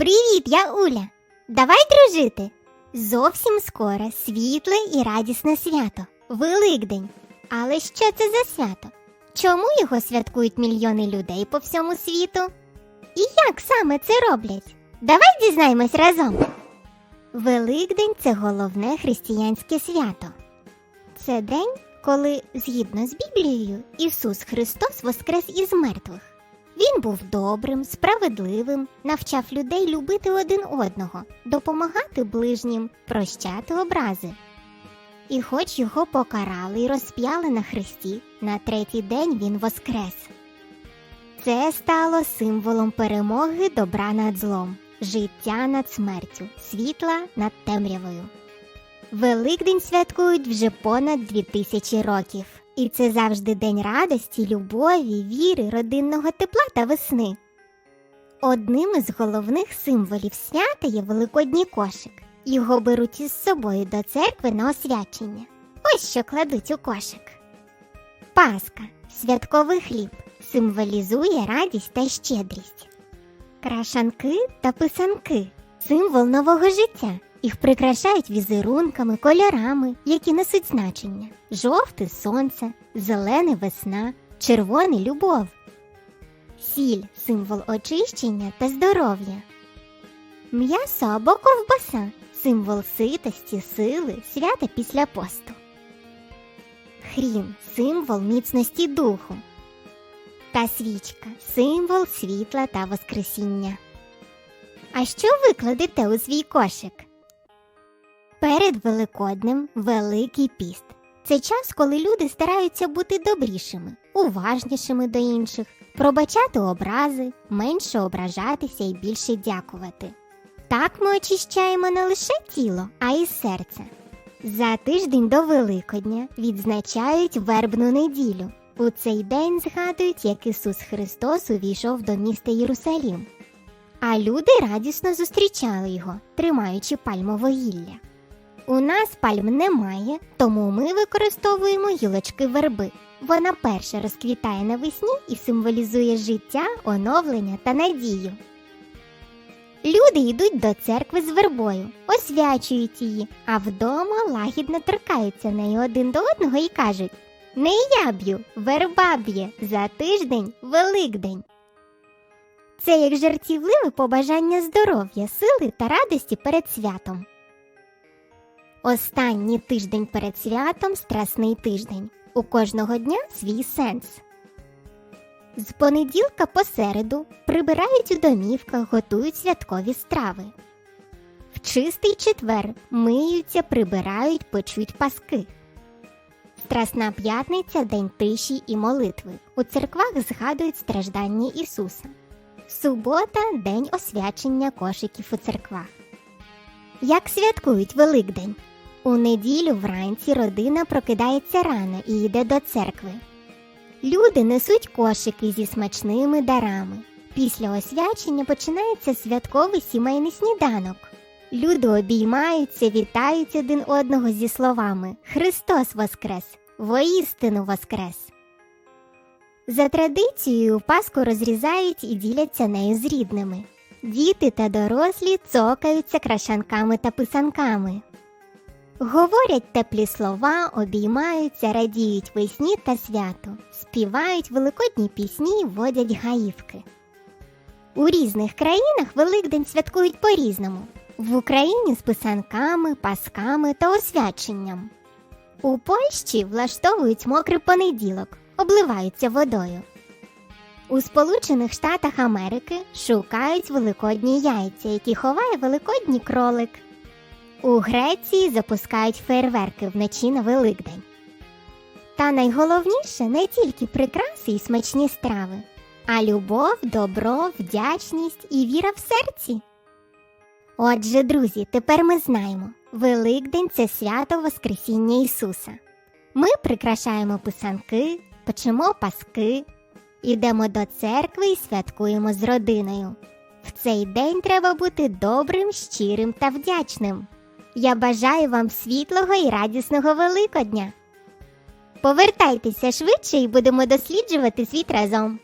Привіт, я Уля. Давай дружити. Зовсім скоро світле і радісне свято Великдень. Але що це за свято? Чому його святкують мільйони людей по всьому світу? І як саме це роблять? Давай дізнаємось разом. Великдень це головне християнське свято. Це день, коли, згідно з Біблією, Ісус Христос воскрес із мертвих. Він був добрим, справедливим, навчав людей любити один одного, допомагати ближнім, прощати образи. І хоч його покарали і розп'яли на хресті, на третій день він воскрес. Це стало символом перемоги добра над злом, життя над смертю, світла над темрявою. Великдень святкують вже понад дві тисячі років. І це завжди день радості, любові, віри, родинного тепла та весни. Одним із головних символів свята є великодній кошик. Його беруть із собою до церкви на освячення. Ось що кладуть у кошик. Паска святковий хліб, символізує радість та щедрість. Крашанки та писанки символ нового життя. Їх прикрашають візерунками, кольорами, які несуть значення: жовте сонце, зелене весна, червоний любов. Сіль символ очищення та здоров'я. М'ясо або ковбаса символ ситості, сили, свята після посту. Хрін символ міцності духу. Та свічка символ світла та воскресіння. А що ви кладете у свій кошик? Перед Великоднем Великий піст. Це час, коли люди стараються бути добрішими, уважнішими до інших, пробачати образи, менше ображатися і більше дякувати. Так ми очищаємо не лише тіло, а й серце. За тиждень до Великодня відзначають вербну неділю. У цей день згадують, як Ісус Христос увійшов до міста Єрусалім. А люди радісно зустрічали його, тримаючи пальмове гілля. У нас пальм немає, тому ми використовуємо гілочки верби. Вона перша розквітає навесні і символізує життя, оновлення та надію. Люди йдуть до церкви з вербою, освячують її, а вдома лагідно торкаються неї один до одного і кажуть Не я б'ю, верба б'є, за тиждень Великдень. Це як жартівливе побажання здоров'я, сили та радості перед святом. Останній тиждень перед святом страсний тиждень. У кожного дня свій сенс. З понеділка по середу прибирають у домівках, готують святкові страви. В чистий четвер миються, прибирають, печуть паски. Страсна п'ятниця день тиші і молитви. У церквах згадують страждання Ісуса. Субота день освячення кошиків у церквах. Як святкують Великдень? У неділю вранці родина прокидається рано і йде до церкви. Люди несуть кошики зі смачними дарами. Після освячення починається святковий сімейний сніданок. Люди обіймаються, вітають один одного зі словами Христос Воскрес! Воістину Воскрес! За традицією Пасху розрізають і діляться нею з рідними. Діти та дорослі цокаються крашанками та писанками. Говорять теплі слова, обіймаються, радіють весні та святу, співають великодні пісні, водять гаївки. У різних країнах Великдень святкують по-різному. В Україні з писанками, пасками та освяченням. У Польщі влаштовують мокрий понеділок, обливаються водою. У Сполучених Штатах Америки шукають великодні яйця, які ховає великодній кролик. У Греції запускають фейерверки вночі на Великдень. Та найголовніше не тільки прикраси і смачні страви, а любов, добро, вдячність і віра в серці. Отже, друзі, тепер ми знаємо, Великдень це свято Воскресіння Ісуса. Ми прикрашаємо писанки, печемо паски, ідемо до церкви і святкуємо з родиною. В цей день треба бути добрим, щирим та вдячним. Я бажаю вам світлого і радісного Великодня. Повертайтеся швидше і будемо досліджувати світ разом.